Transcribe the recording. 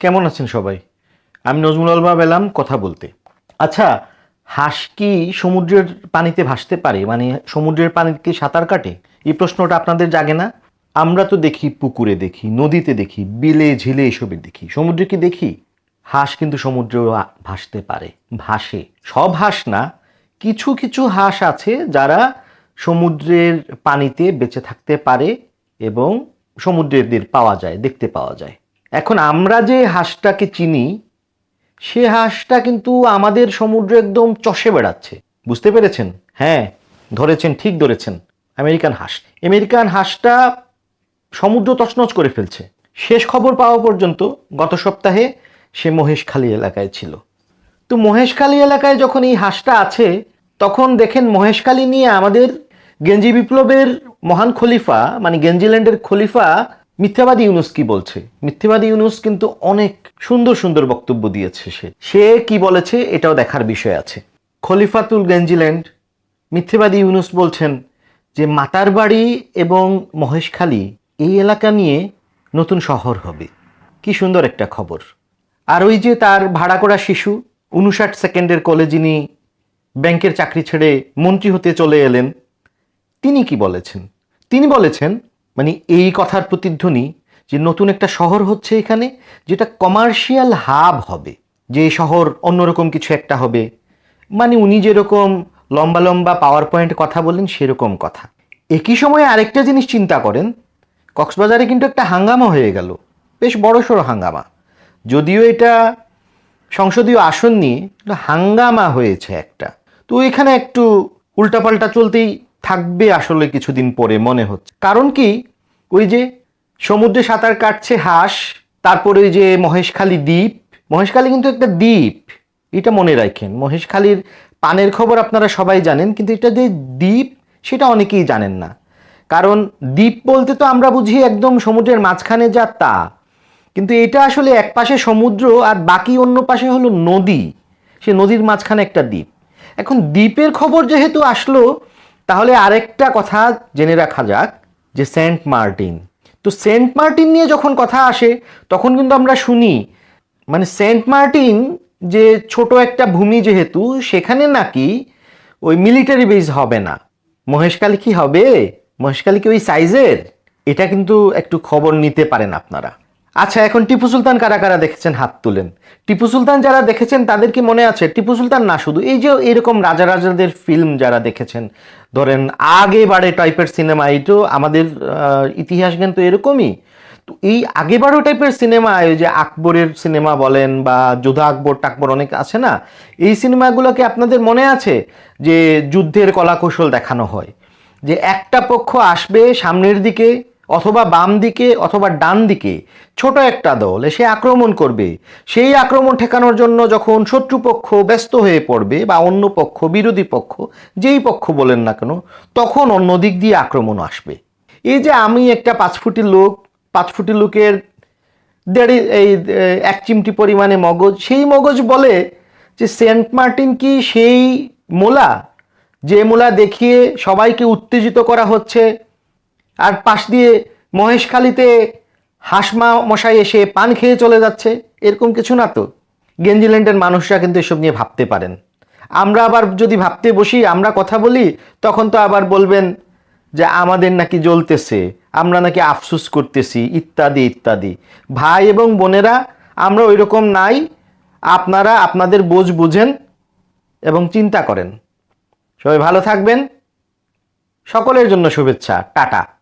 কেমন আছেন সবাই? আমি নজমুল আলবাব এলাম কথা বলতে। আচ্ছা হাঁস কি সমুদ্রের পানিতে ভাসতে পারে? মানে সমুদ্রের পানিতে সাঁতার কাটে? এই প্রশ্নটা আপনাদের জাগে না? আমরা তো দেখি, পুকুরে দেখি, নদীতে দেখি, বিলে ঝিলে এসবে দেখি। সমুদ্রে কি দেখি? হাঁস কিন্তু সমুদ্রেও ভাসতে পারে, ভাসে। সব হাঁস না, কিছু কিছু হাঁস আছে যারা সমুদ্রের পানিতে বেঁচে থাকতে পারে এবং সমুদ্রের পাওয়া যায়, দেখতে পাওয়া যায়। এখন আমরা যে হাঁসটাকে চিনি, সে হাঁসটা কিন্তু আমাদের সমুদ্রে একদম চষে বেড়াচ্ছে। বুঝতে পেরেছেন? হ্যাঁ ধরেছেন, ঠিক ধরেছেন। আমেরিকান হাঁস। আমেরিকান হাঁসটা সমুদ্র তছনছ করে ফেলছে। শেষ খবর পাওয়া পর্যন্ত গত সপ্তাহে সে মহেশখালী এলাকায় ছিল। তো মহেশখালী এলাকায় যখন এই হাঁসটা আছে, তখন দেখেন মহেশখালী নিয়ে আমাদের গেঞ্জি বিপ্লবের মহান খলিফা মানে গেঞ্জিল্যান্ডের খলিফা মিথ্যাবাদী ইউনুস কি বলছে? মিথ্যাবাদী ইউনুস কিন্তু অনেক সুন্দর সুন্দর বক্তব্য দিয়েছে সে। সে কি বলেছে এটাও দেখার বিষয় আছে। খলিফাতুল গেঞ্জিল্যান্ড, মিথ্যেবাদী ইউনুস বলছেন যে মাতার বাড়ি এবং মহেশখালী এই এলাকা নিয়ে নতুন শহর হবে। কি সুন্দর একটা খবর। আর ওই যে তার ভাড়া করা শিশু, উনষাট সেকেন্ডের কলে যিনি ব্যাংকের চাকরি ছেড়ে মন্ত্রী হতে চলে এলেন, তিনি কি বলেছেন? তিনি বলেছেন মানে এই কথার প্রতিধ্বনি যে নতুন একটা শহর হচ্ছে এখানে, যেটা কমার্শিয়াল হাব হবে। যে শহর অন্যরকম কিছু একটা হবে। মানে উনি যেরকম লম্বা লম্বা পাওয়ার পয়েন্ট কথা বললেন, সেরকম কথা। একই সময়ে আরেকটা জিনিস চিন্তা করেন, কক্সবাজারে কিন্তু একটা হাঙ্গামা হয়ে গেল। বেশ বড়সড় হাঙ্গামা। যদিও এটা সংসদীয় আসন নিয়ে হাঙ্গামা হয়েছে একটা। তো এখানে একটু উল্টাপাল্টা চলতেই থাকবে আসলে কিছুদিন পরে মনে হচ্ছে। কারণ কি? ওই যে সমুদ্রে সাঁতার কাটছে হাঁস, তারপরে ওই যে মহেশখালী দ্বীপ। মহেশখালী কিন্তু একটা দ্বীপ। এটা মনে রাখেন। মহেশখালীর পানের খবর আপনারা সবাই জানেন, কিন্তু এটা যে দ্বীপ, সেটা অনেকেই জানেন না। কারণ দ্বীপ বলতে তো আমরা বুঝি একদম সমুদ্রের মাঝখানে যা তা। কিন্তু এটা আসলে এক পাশে সমুদ্র আর বাকি অন্য পাশে হলো নদী। সে নদীর মাঝখানে একটা দ্বীপ। এখন দ্বীপের খবর যেহেতু আসলো তাহলে আরেকটা কথা জেনে রাখা যাক যে সেন্ট মার্টিন। তো সেন্ট মার্টিন নিয়ে যখন কথা আসে, তখন কিন্তু আমরা শুনি মানে সেন্ট মার্টিন যে ছোট একটা ভূমি যেহেতু, সেখানে নাকি ওই মিলিটারি বেস হবে না। মহেশখালী কি হবে? মহেশখালী কি ওই সাইজের? এটা কিন্তু একটু খবর নিতে পারেন আপনারা। আচ্ছা এখন টিপু সুলতান কারা কারা দেখেছেন? হাত তুলেন। টিপু সুলতান যারা দেখেছেন, তাদের কি মনে আছে? টিপু সুলতান না শুধু, এই যে এরকম রাজা রাজাদের ফিল্ম যারা দেখেছেন, ধরেন আগে বাড়ে টাইপের সিনেমা এইটাও আমাদের ইতিহাস জ্ঞান তো এরকমই। তো এই আগেবারও টাইপের সিনেমা ওই যে আকবরের সিনেমা বলেন বা যোধা আকবর, টাকবর অনেক আছে না? এই সিনেমাগুলোকে আপনাদের মনে আছে? যে যুদ্ধের কলাকৌশল দেখানো হয়। যে একটা পক্ষ আসবে সামনের দিকে অথবা বাম দিকে অথবা ডান দিকে, ছোট একটা দল এসে আক্রমণ করবে। সেই আক্রমণ ঠেকানোর জন্য যখন শত্রুপক্ষ ব্যস্ত হয়ে পড়বে বা অন্য পক্ষ, বিরোধী পক্ষ, যেই পক্ষ বলেন না কেন, তখন অন্য দিক দিয়ে আক্রমণ আসবে। এই যে আমি একটা পাঁচ ফুটি লোক, পাঁচ ফুটি লোকের দেড় এই এক চিমটি পরিমাণে মগজ, সেই মগজ বলে যে সেন্ট মার্টিন কি সেই মোলা? যে মোলা দেখিয়ে সবাইকে উত্তেজিত করা হচ্ছে আর পাশ দিয়ে মহেশখালীতে হাসমা মশাই এসে পান খেয়ে চলে যাচ্ছে, এরকম কিছু না তো? গেঞ্জিল্যান্ডের মানুষরা কিন্তু এসব নিয়ে ভাবতে পারেন। আমরা আবার যদি ভাবতে বসি, আমরা কথা বলি, তখন তো আবার বলবেন যে আমাদের নাকি জ্বলতেছে, আমরা নাকি আফসুস করতেছি, ইত্যাদি ইত্যাদি। ভাই এবং বোনেরা, আমরা ওই রকম নাই, আপনারা আপনাদের বোঝ বুঝেন এবং চিন্তা করেন। সবাই ভালো থাকবেন। সকলের জন্য শুভেচ্ছা। টাটা।